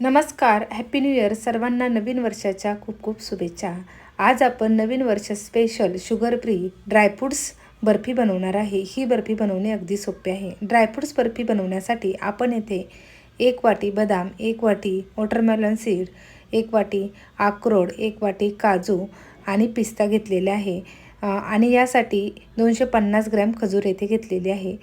नमस्कार happy new year सर्वांना नवीन वर्षाच्या खूप खूप शुभेच्छा. आज आपण नवीन वर्ष special sugar free dry fruits barfi बनवणार आहे. ही बर्फी बनवणे अगदी सोपे आहे. ड्रायफ्रूट्स बर्फी बनवण्यासाठी आपण येथे एक वाटी बदाम एक वाटी वॉटरमेलन सीड एक वाटी अक्रोड एक वाटी काजू आणि पिस्ता घेतलेले आहे. आणि यासाठी दोनशे पन्नास ग्रॅम खजूर येथे घेतलेली आहे.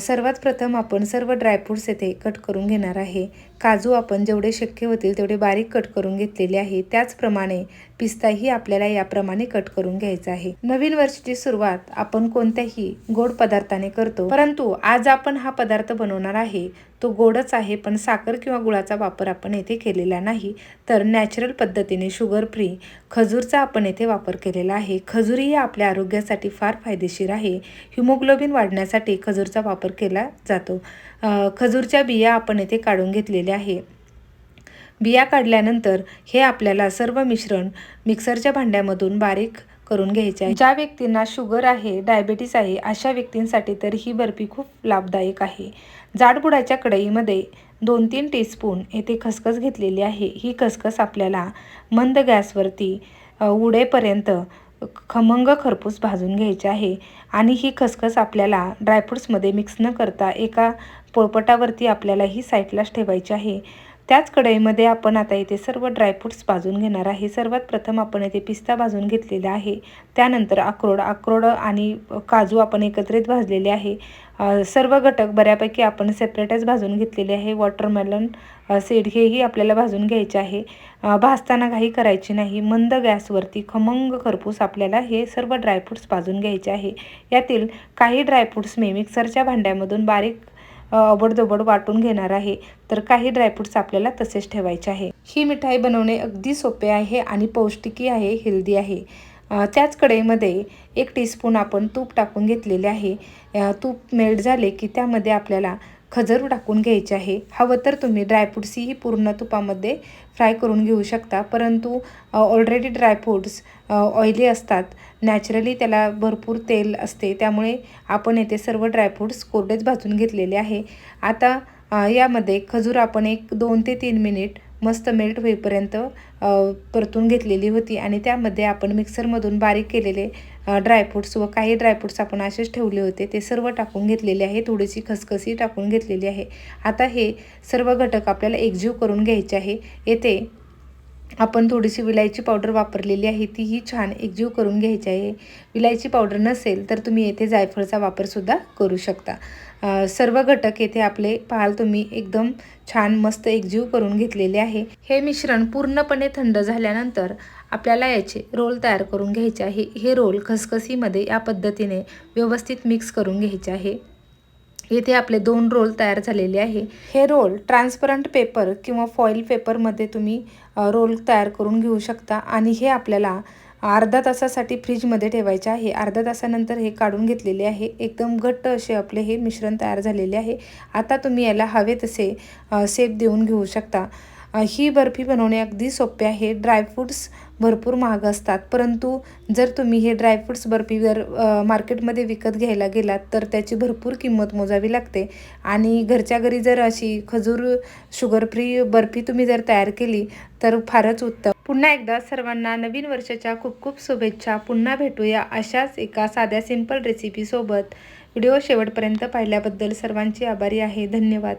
सर्वात प्रथम आपण सर्व ड्रायफ्रूट्स येथे कट करून घेणार आहे. काजू आपण जेवढे शक्य होतील तेवढे बारीक कट करून घेतलेले आहे. त्याचप्रमाणे पिस्ताही आपल्याला याप्रमाणे कट करून घ्यायचा आहे. नवीन वर्षाची सुरुवात आपण कोणत्याही गोड पदार्थाने करतो. परंतु आज आपण हा पदार्थ बनवणार आहे. तो गोडच आहे पण साखर किंवा गुळाचा वापर आपण येथे केलेला नाही. तर नॅचरल पद्धतीने शुगर फ्री खजूरचा आपण येथे वापर केलेला आहे. खजूरही ही आपल्या आरोग्यासाठी फार फायदेशीर आहे. हिमोग्लोबिन वाढण्यासाठी खजूरचा वापर केला जातो. खजूरच्या बिया आपण येथे काढून घेतलेल्या आहे. बिया काढल्यानंतर हे आपल्याला सर्व मिश्रण मिक्सरच्या भांड्यामधून बारीक करून घ्यायचे आहे. ज्या व्यक्तींना शुगर आहे डायबिटीस आहे अशा व्यक्तींसाठी तर ही बर्फी खूप लाभदायक आहे. जाडबुडाच्या कढईमध्ये दोन तीन टीस्पून येथे खसखस घेतलेली आहे. ही खसखस आपल्याला मंद गॅसवरती उडेपर्यंत खमंग खरपूस भाजून घ्यायचे आहे. आणि ही खसखस आपल्याला ड्रायफ्रूट्समध्ये मिक्स न करता एका पोळपटावरती आपल्याला ही साईडलाच ठेवायची आहे. त्याच कढईमध्ये आपण आता इथे सर्व ड्रायफ्रूट्स भाजून घेणार आहे. सर्वात प्रथम आपण येथे पिस्ता भाजून घेतलेला आहे. त्यानंतर अक्रोड अक्रोड आणि काजू आपण एकत्रित भाजलेले आहे. सर्व घटक बऱ्यापैकी आपण सेपरेटच भाजून घेतलेले आहे. वॉटरमेलन सीड हेही आपल्याला भाजून घ्यायचे आहे. भाजताना काही करायची नाही. मंद गॅसवरती खमंग खरपूस आपल्याला हे सर्व ड्रायफ्रूट्स भाजून घ्यायचे आहे. यातील काही ड्रायफ्रूट्स मी मिक्सरच्या भांड्यामधून बारीक अ, वाटून घेणार आहे. तर काही ड्रायफ्रूट्स आपल्याला तसेच ठेवायचे आहे. ही मिठाई बनवणे अगदी सोपे आहे आणि पौष्टिकी आहे हेल्दी आहे. त्याच कढईमध्ये एक टीस्पून आपण तूप टाकून घेतलेले आहे. तूप मेल्ट झाले की त्यामध्ये आपल्याला खजूर टाकून घ्यायचे आहे. हवं तर तुम्ही ड्रायफ्रूट्सही पूर्ण तुपामध्ये फ्राय करून घेऊ शकता. परंतु ऑलरेडी ड्रायफ्रूट्स ऑइली असतात. नॅचरली त्याला भरपूर तेल असते. त्यामुळे आपण येथे सर्व ड्रायफ्रूट्स कोरडेच भाजून घेतलेले आहे. आता यामध्ये खजूर आपण एक दोन ते तीन मिनिट मस्त मेल्ट होईपर्यंत परतून घेतलेली होती. आणि त्यामध्ये आपण मिक्सरमधून बारीक केलेले ड्रायफ्रूट्स व काही ड्रायफ्रूट्स आपण असेच ठेवले होते ते सर्व टाकून घेतलेले आहे थोडीशी खसखसी टाकून घेतलेली आहे. आता हे सर्व घटक आपल्याला एकजीव करून घ्यायचे आहे. येथे आपण थोडीशी विलायची पावडर वापरलेली आहे तीही छान एकजीव करून घ्यायची आहे. विलायची पावडर नसेल तर तुम्ही येथे जायफळचा वापरसुद्धा करू शकता. सर्व घटक येथे आपले पाहाल तुम्ही एकदम छान मस्त एकजीव करून घेतलेले आहे. हे मिश्रण पूर्णपणे थंड झाल्यानंतर आपल्याला याचे रोल तयार करून घ्यायचे आहे. हे रोल खसखसीमध्ये या पद्धतीने व्यवस्थित मिक्स करून घ्यायचे आहे. येथे आपले दोन रोल तयार झालेले आहे. हे रोल ट्रान्सपरंट पेपर किंवा फॉईल पेपरमध्ये तुम्ही रोल तयार करून घेऊ शकता. आणि हे आपल्याला अर्धा तासासाठी फ्रीजमध्ये ठेवायचे आहे. अर्धा तासानंतर हे काढून घेतलेले आहे. एकदम घट्ट असे आपले हे मिश्रण तयार झालेले आहे. आता तुम्ही याला हवे तसे सेप देऊन घेऊ शकता. ही बर्फी बनवणे अगदी सोपे आहे. ड्रायफ्रूट्स भरपूर महाग असतात. परंतु जर तुम्ही हे ड्रायफ्रूट्स बर्फी जर मार्केटमध्ये विकत घ्यायला गेलात तर त्याची भरपूर किंमत मोजावी लागते. आणि घरच्या घरी जर अशी खजूर शुगर फ्री बर्फी तुम्ही जर तयार केली तर फारच उत्तम. पुन्हा एकदा सर्वांना नवीन वर्षाच्या खूप खूप शुभेच्छा. पुन्हा भेटूया अशाच एका साध्या सिंपल रेसिपीसोबत व्हिडिओ शेवटपर्यंत पाहिल्याबद्दल सर्वांची आभारी आहे. धन्यवाद.